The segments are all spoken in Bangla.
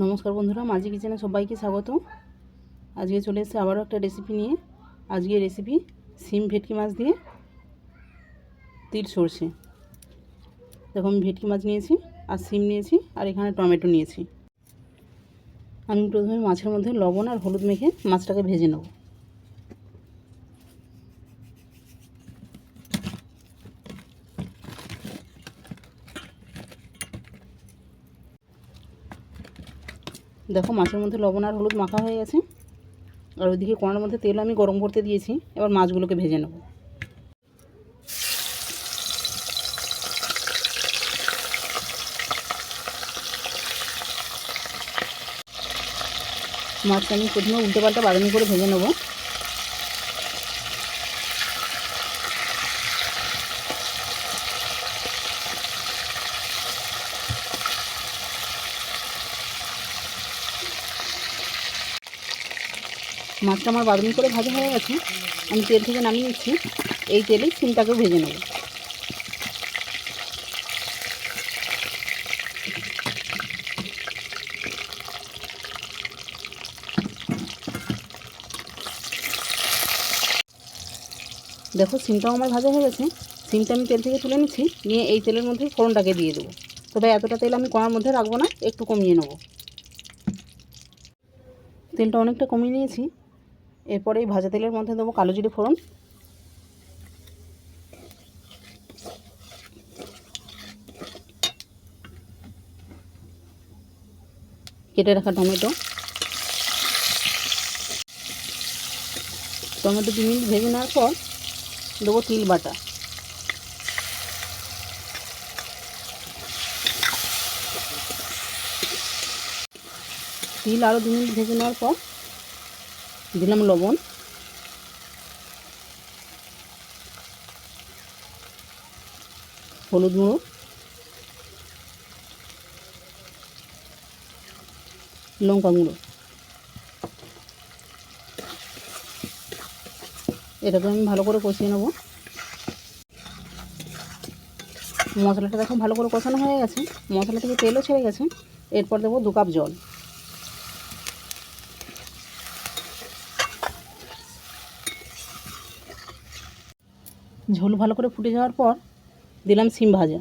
নমস্কার বন্ধুরা, মাঝি কিচেনে সবাইকে স্বাগত। আজকে চলে এসেছে আবারও একটা রেসিপি নিয়ে। আজকে রেসিপি সিম ভেটকি মাছ দিয়ে তিল সর্ষে। দেখো, আমি ভেটকি মাছ নিয়েছি আর সিম নিয়েছি আর এখানে টমেটো নিয়েছি। আমি প্রথমে মাছের মধ্যে লবণ আর হলুদ মেখে মাছটাকে ভেজে নেব। দেখো মাছের মধ্যে লবণ আর হলুদ মাখা হয়ে গেছে। আর ওইদিকে কড়ার মধ্যে তেল আমি গরম করতে দিয়েছি। এবার মাছগুলোকে ভেজে নেব। মাছটা আমি প্রথমে উল্টে পাল্টা বাদামি করে ভেজে নেব। মাছটা আমার বাদামি করে ভাজা হয়ে গেছে, আমি তেল থেকে নামিয়ে নিচ্ছি। এই তেলেই সিমটাকেও ভেজে নেব। দেখো সিমটাও আমার ভাজা হয়ে গেছে। সিমটা আমি তেল থেকে তুলে নিচ্ছি, নিয়ে এই তেলের মধ্যে ফোড়নটাকে দিয়ে দেবো। তবে এতটা তেল আমি কড়ার মধ্যে রাখব না, একটু কমিয়ে নেব। তেলটা অনেকটা কমিয়ে নিয়েছি। এরপরে এই ভাজা তেলের মধ্যে দেবো কালো জিরে ফোড়ন। কেটে রাখা টমেটো। টমেটো দু মিনিট ভেজে নেওয়ার পর দেবো তিল বাটা। তিল আরও দু মিনিট ভেজে নেওয়ার পর দিলাম লবণ। হলুদ গুঁড়ো। লঙ্কা গুঁড়ো। এটাকে আমি ভালো করে কষিয়ে নেব। মশলাটা দেখো ভালো করে কষানো হয়ে গেছে। মশলা থেকে তেলও ছেড়ে গেছে, এরপর দেবো দু কাপ জল। ঝোল ভালো করে ফুটে যাওয়ার পর দিলাম সিম ভাজা।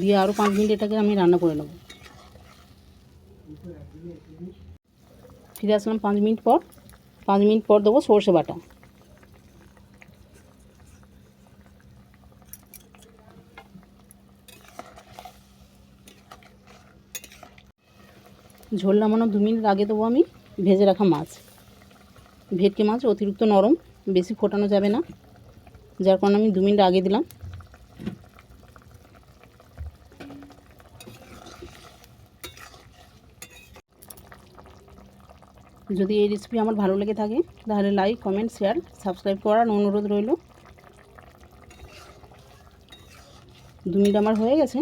দিয়ে আরও পাঁচ মিনিট এটাকে আমি রান্না করে নেব। ফিরে আসলাম পাঁচ মিনিট পর। পাঁচ মিনিট পর দেবো সর্ষে বাটা। ঝোল নামানোর দু মিনিট আগে দেবো আমি ভেজে রাখা মাছ। ভেটকি মাছ, অতিরিক্ত নরম, বেশি ফোটানো যাবে না। যার কারণে আমি দু মিনিট আগে দিলাম। যদি এই রেসিপি আমার ভালো লেগে থাকে, তাহলে লাইক কমেন্ট শেয়ার সাবস্ক্রাইব করার অনুরোধ রইল। দু মিনিট আমার হয়ে গেছে।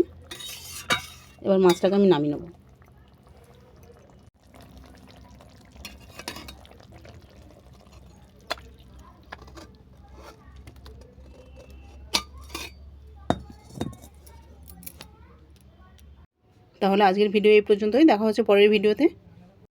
এবার মাছটাকে আমি নামিয়ে নেব। তাহলে আজকের ভিডিও এই পর্যন্তই। দেখা হচ্ছে পরের ভিডিওতে।